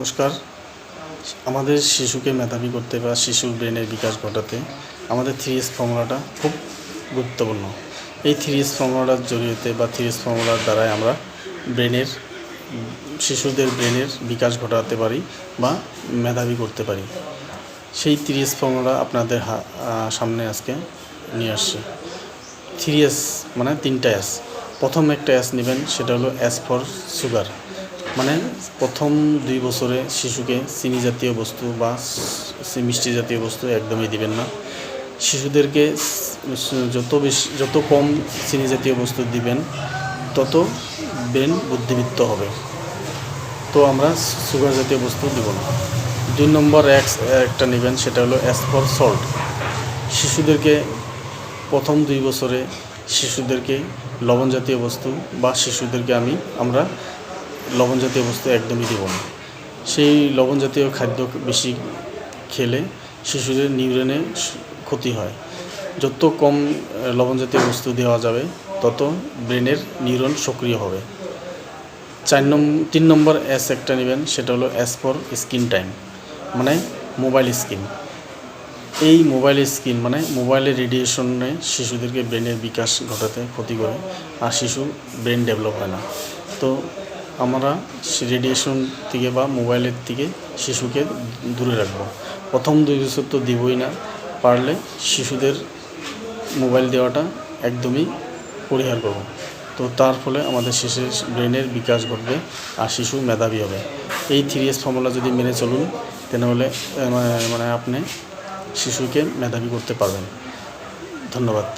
নমস্কার। আমাদের শিশুকে মেধাবী করতে বা শিশুর ব্রেনের বিকাশ ঘটাতে আমাদের থ্রি এস ফর্মুলাটা খুব গুরুত্বপূর্ণ। এই থ্রি এস ফর্মুলার জড়িয়েতে বা থ্রি এস ফর্মুলার দ্বারাই আমরা ব্রেনের, শিশুদের ব্রেনের বিকাশ ঘটাতে পারি বা মেধাবী করতে পারি। সেই থ্রি এস ফর্মুলা আপনাদের সামনে আজকে নিয়ে আসছি। থ্রি এস মানে তিনটা এস প্রথম একটা এস নেবেন, সেটা হলো এস ফর সুগার মানে প্রথম দুই বছরে শিশুকে চিনি জাতীয় বস্তু বা মিষ্টি জাতীয় বস্তু একদমই দিবেন না। শিশুদেরকে যত বেশি, যত কম চিনি জাতীয় বস্তু দিবেন, তত ব্রেন বুদ্ধিবৃত্ত হবে। তো আমরা সুগার জাতীয় বস্তু দিব না। দুই নম্বর এক্স একটা নেবেন, সেটা হলো এস ফর সল্ট। শিশুদেরকে প্রথম দুই বছরে শিশুদেরকে লবণ জাতীয় বস্তু বা শিশুদেরকে আমি, আমরা লবণ জাতীয় বস্তু একদমই দেব না। সেই লবণ জাতীয় খাদ্য বেশি খেলে শিশুদের নিউরনে ক্ষতি হয়। যত কম লবণ জাতীয় বস্তু দেওয়া যাবে, তত ব্রেনের নিউরন সক্রিয় হবে। চার নম্বর তিন নম্বর অ্যাস একটা নেবেন, সেটা হলো অ্যাস ফর স্ক্রিন টাইম মানে মোবাইল স্ক্রিন এই মোবাইল স্ক্রিন মানে মোবাইলের রেডিয়েশনে শিশুদেরকে ব্রেনের বিকাশ ঘটাতে ক্ষতি করে, আর শিশু ব্রেন ডেভেলপ হয় না। তো আমরা রেডিয়েশন থেকে বা মোবাইলের থেকে শিশুকে দূরে রাখব। প্রথম দুই বছর তো দিবই না, পারলে শিশুদের মোবাইল দেওয়াটা একদমই পরিহার করব। তো তার ফলে আমাদের শিশুর ব্রেনের বিকাশ ঘটবে আর শিশু মেধাবী হবে। এই থ্রি এস ফর্মুলা যদি মেনে চলুন, তাহলে মানে আপনি শিশুকে মেধাবী করতে পারবেন। ধন্যবাদ।